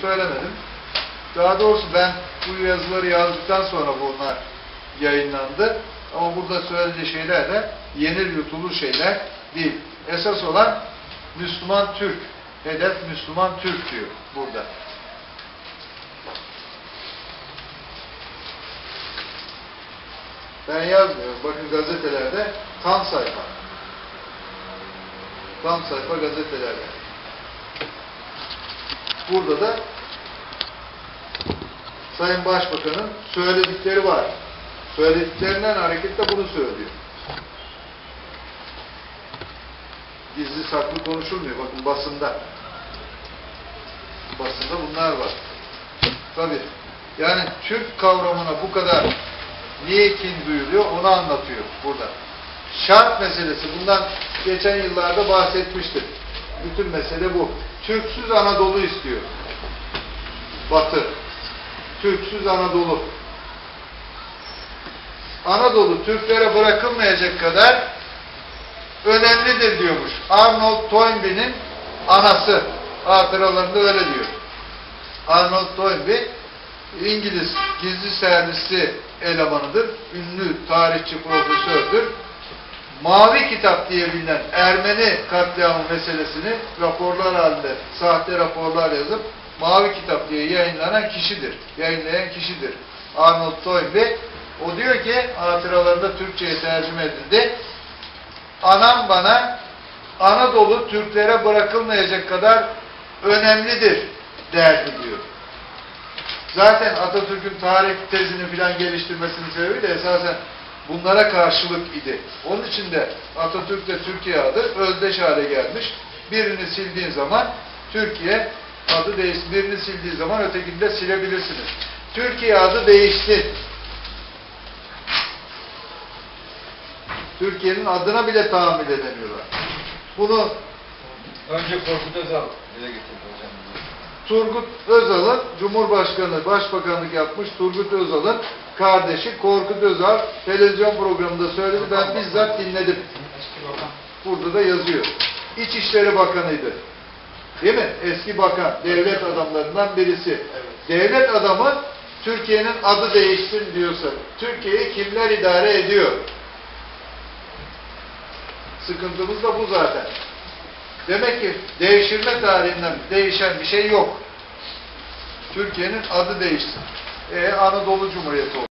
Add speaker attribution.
Speaker 1: söylemedim. Daha doğrusu ben bu yazıları yazdıktan sonra bunlar yayınlandı. Ama burada söylediği şeyler de yenir yutulur şeyler değil. Esas olan Müslüman Türk. Hedef Müslüman Türk diyor burada. Ben yazmıyorum. Bakın gazetelerde tam sayfa. Tam sayfa gazetelerde. Burada da Sayın Başbakan'ın söyledikleri var. Söylediklerinden hareketle bunu söylüyor. Gizli saklı konuşulmuyor. Bakın basında. Basında bunlar var. Tabii. Yani Türk kavramına bu kadar niye kin duyuluyor onu anlatıyor burada. Şart meselesi. Bundan geçen yıllarda bahsetmiştim. Bütün mesele bu. Türksüz Anadolu istiyor. Batı. Türksüz Anadolu. Anadolu Türklere bırakılmayacak kadar önemlidir diyormuş. Arnold Toynbee'nin anası hatıralarında öyle diyor. Arnold Toynbee İngiliz gizli servisi elemanıdır. Ünlü tarihçi profesördür. Mavi Kitap diye bilinen Ermeni katliamı meselesini raporlar halinde, sahte raporlar yazıp Mavi Kitap diye yayınlanan kişidir. Yayınlayan kişidir. Arnold Toynbee. O diyor ki hatıralarında Türkçe'ye tercüme edildi. Anam bana Anadolu Türklere bırakılmayacak kadar önemlidir derdi diyor. Zaten Atatürk'ün tarih tezini filan geliştirmesinin sebebi de esasen bunlara karşılık idi. Onun için de Atatürk'te Türkiye adı özdeş hale gelmiş. Birini sildiğin zaman Türkiye adı değişti. Birini sildiği zaman ötekini de silebilirsiniz. Türkiye adı değişti. Türkiye'nin adına bile tahammül edemiyorlar. Bunu
Speaker 2: Önce Korkut Özal dile getirdi hocam.
Speaker 1: Turgut Özal'ın Cumhurbaşkanı, Başbakanlık yapmış Turgut Özal'ın kardeşi Korkut Özal televizyon programında söyledi. Ben bizzat dinledim. Burada da yazıyor. İçişleri Bakanıydı. Değil mi? Eski bakan, devlet adamlarından birisi. Devlet adamı Türkiye'nin adı değişsin diyorsa, Türkiye'yi kimler idare ediyor? Sıkıntımız da bu zaten. Demek ki devşirme tarihinden değişen bir şey yok. Türkiye'nin adı değişsin. E, Anadolu Cumhuriyeti oldu.